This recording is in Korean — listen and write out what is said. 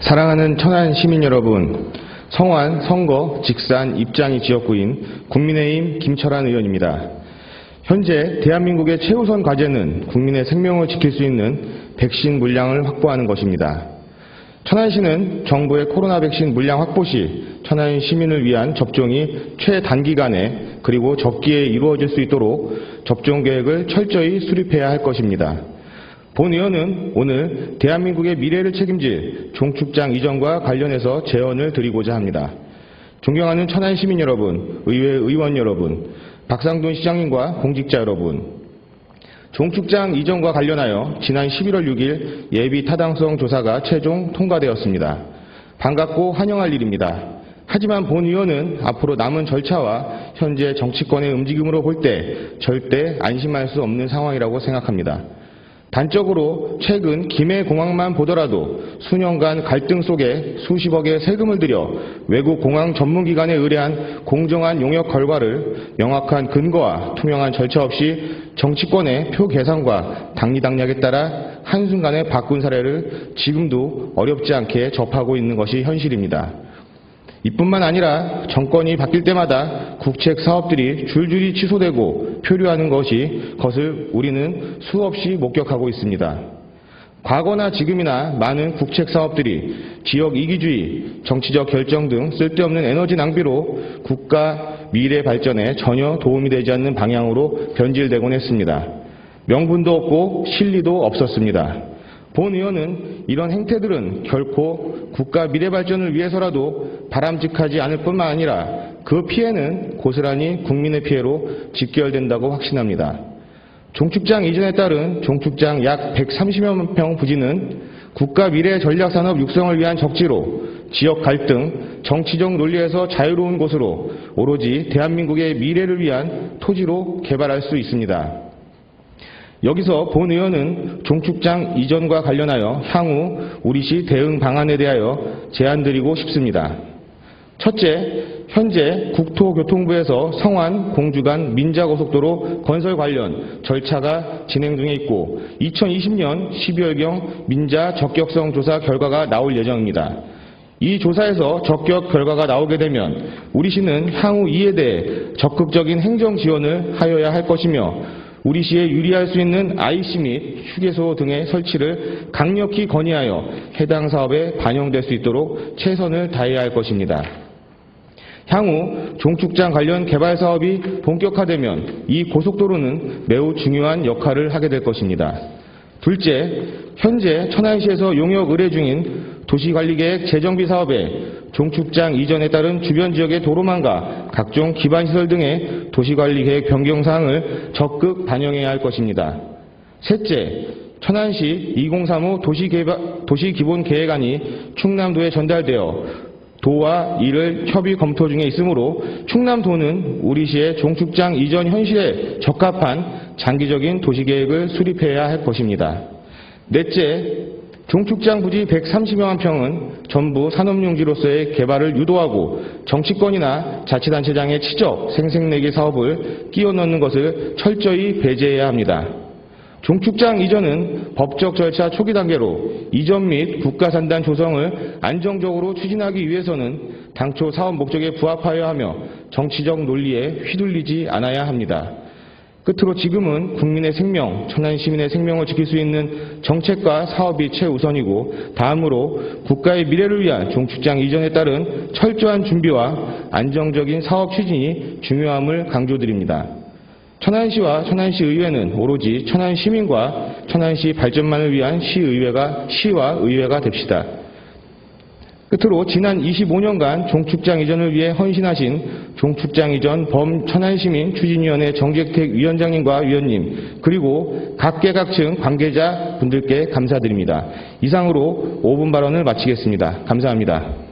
사랑하는 천안 시민 여러분, 성완, 선거, 직산, 입장이 지역구인 국민의힘 김철환 의원입니다. 현재 대한민국의 최우선 과제는 국민의 생명을 지킬 수 있는 백신 물량을 확보하는 것입니다. 천안시는 정부의 코로나 백신 물량 확보 시 천안 시민을 위한 접종이 최단기간에 그리고 적기에 이루어질 수 있도록 접종 계획을 철저히 수립해야 할 것입니다. 본 의원은 오늘 대한민국의 미래를 책임질 종축장 이전과 관련해서 제언을 드리고자 합니다. 존경하는 천안 시민 여러분, 의회 의원 여러분, 박상돈 시장님과 공직자 여러분, 종축장 이전과 관련하여 지난 11월 6일 예비 타당성 조사가 최종 통과되었습니다. 반갑고 환영할 일입니다. 하지만 본 의원은 앞으로 남은 절차와 현재 정치권의 움직임으로 볼 때 절대 안심할 수 없는 상황이라고 생각합니다. 단적으로 최근 김해 공항만 보더라도 수년간 갈등 속에 수십억의 세금을 들여 외국 공항 전문기관에 의뢰한 공정한 용역 결과를 명확한 근거와 투명한 절차 없이 정치권의 표 계산과 당리당략에 따라 한순간에 바꾼 사례를 지금도 어렵지 않게 접하고 있는 것이 현실입니다. 이뿐만 아니라 정권이 바뀔 때마다 국책 사업들이 줄줄이 취소되고 표류하는 것이 것을 우리는 수없이 목격하고 있습니다. 과거나 지금이나 많은 국책 사업들이 지역 이기주의, 정치적 결정 등 쓸데없는 에너지 낭비로 국가 미래 발전에 전혀 도움이 되지 않는 방향으로 변질되곤 했습니다. 명분도 없고 실리도 없었습니다. 본 의원은 이런 행태들은 결코 국가 미래 발전을 위해서라도 바람직하지 않을 뿐만 아니라 그 피해는 고스란히 국민의 피해로 직결된다고 확신합니다. 종축장 이전에 따른 종축장 약 130여 평 부지는 국가 미래 전략산업 육성을 위한 적지로 지역 갈등, 정치적 논리에서 자유로운 곳으로 오로지 대한민국의 미래를 위한 토지로 개발할 수 있습니다. 여기서 본 의원은 종축장 이전과 관련하여 향후 우리시 대응 방안에 대하여 제안 드리고 싶습니다. 첫째, 현재 국토교통부에서 성안 공주간 민자고속도로 건설 관련 절차가 진행 중에 있고 2020년 12월경 민자 적격성 조사 결과가 나올 예정입니다. 이 조사에서 적격 결과가 나오게 되면 우리 시는 향후 이에 대해 적극적인 행정 지원을 하여야 할 것이며 우리 시에 유리할 수 있는 IC 및 휴게소 등의 설치를 강력히 건의하여 해당 사업에 반영될 수 있도록 최선을 다해야 할 것입니다. 향후 종축장 관련 개발 사업이 본격화되면 이 고속도로는 매우 중요한 역할을 하게 될 것입니다. 둘째, 현재 천안시에서 용역 의뢰 중인 도시관리계획 재정비 사업에 종축장 이전에 따른 주변 지역의 도로망과 각종 기반시설 등의 도시관리계획 변경 사항을 적극 반영해야 할 것입니다. 셋째, 천안시 2035 도시개발, 도시기본계획안이 충남도에 전달되어 도와 이를 협의 검토 중에 있으므로 충남도는 우리시의 종축장 이전 현실에 적합한 장기적인 도시계획을 수립해야 할 것입니다. 넷째, 종축장 부지 130여만 평은 전부 산업용지로서의 개발을 유도하고 정치권이나 자치단체장의 치적, 생색내기 사업을 끼워 넣는 것을 철저히 배제해야 합니다. 종축장 이전은 법적 절차 초기 단계로 이전 및 국가산단 조성을 안정적으로 추진하기 위해서는 당초 사업 목적에 부합하여야 하며 정치적 논리에 휘둘리지 않아야 합니다. 끝으로 지금은 국민의 생명, 천안 시민의 생명을 지킬 수 있는 정책과 사업이 최우선이고 다음으로 국가의 미래를 위한 종축장 이전에 따른 철저한 준비와 안정적인 사업 추진이 중요함을 강조드립니다. 천안시와 천안시 의회는 오로지 천안 시민과 천안시 발전만을 위한 시의회가 시와 의회가 됩시다. 끝으로 지난 25년간 종축장 이전을 위해 헌신하신 종축장 이전 범 천안시민 추진위원회 정재택 위원장님과 위원님 그리고 각계각층 관계자 분들께 감사드립니다. 이상으로 5분 발언을 마치겠습니다. 감사합니다.